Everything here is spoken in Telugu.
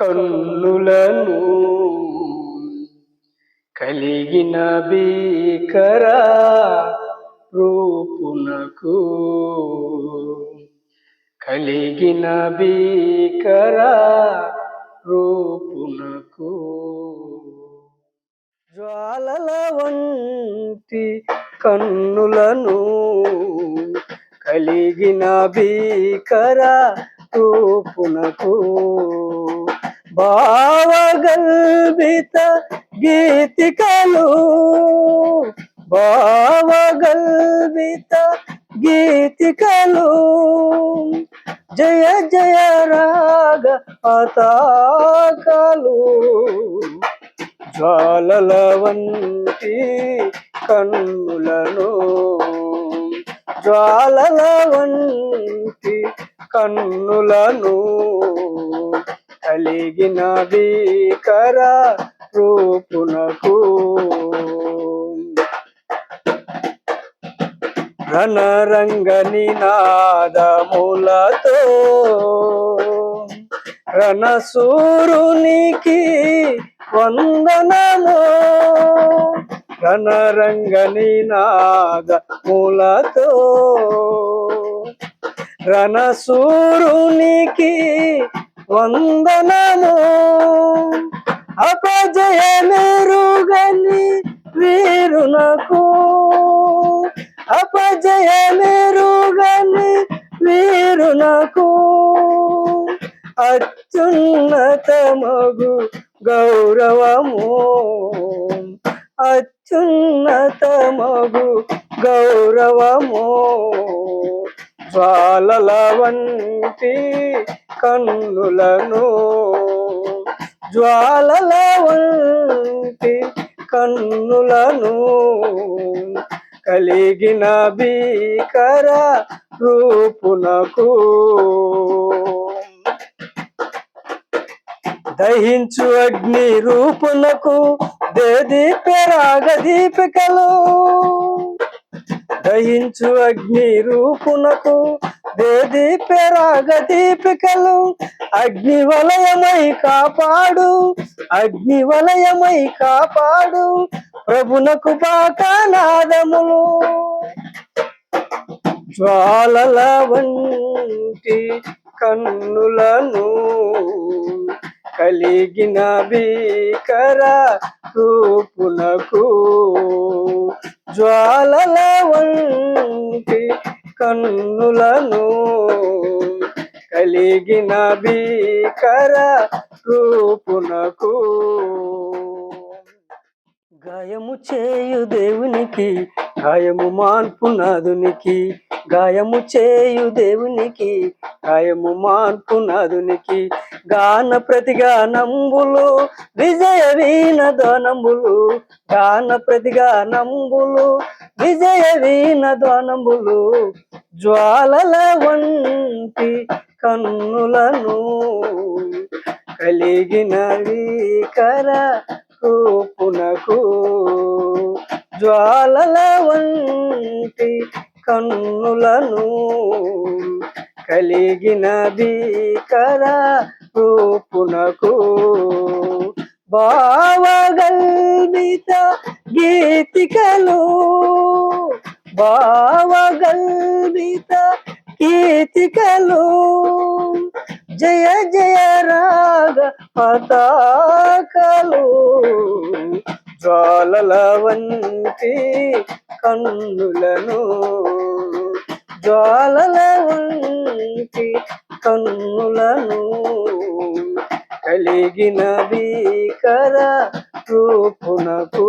కన్నులను కలిగిన భీకర రూపునకు కలిగిన భీకర రూపునకు జ్వాలల వంటి కన్నులను కలిగిన భీకర రూపునకు భావగల్భిత గీతికలు. భావగల్భిత గీతికలు. జయ జయ రాగ పతాకలు. జ్వాలల వంటి కన్నులను. జ్వాలల వంటి కన్నులను. కలిగిన భీకర రూపునకు. రణరంగని నాదములతో రణసూరునికి వందనము. రణరంగని నాదములతో రణసూరునికి వందనము. అపజయ మెరుగని వీరునకు. అపజయ మెరుగని వీరునకు. అత్యున్నతమగు గౌరవము. అత్యున్నతమగు గౌరవము. బాలల వంటి కన్నులను జ్వాలల వంటి కన్నులను కలిగిన భీకర రూపునకు దహించు అగ్ని రూపునకు దేదీప్యరాగ దీపికలు దహించు అగ్ని రూపునకు దేదీప్యరాగ దీపికలు అగ్ని వలయమై కాపాడు అగ్ని వలయమై కాపాడు ప్రభునకు పాకనాదములు. జ్వాలల వంటి కన్నులను కలిగిన భీకర రూపునకు జ్వాలల వంటి కన్నులను కలిగిన భీకర రూపునకు గాయము చేయు దేవునికి గాయము మాన్పు నాదునికి గాయము చేయు దేవునికి గాయము మార్పు నదునికి గాన ప్రతిగానంబులు విజయ వీణ ధ్వనంబులు గాన ప్రతిగానంబులు విజయ వీణ ధ్వనంబులు జ్వాలల వంటి కన్నులను కలిగిన వీకర రూపునకు జ్వాలల వంటి కన్నులను కలిగిన భీకర రూపునకు. భావగల్విత గీతికలు భావగల్విత గీతికలు. జయ జయ రాగ పతాకలు జ్వాలల వంటి కన్నులను జ్వాలల ఉంచి కన్నులను కలిగిన భీకర రూపునకు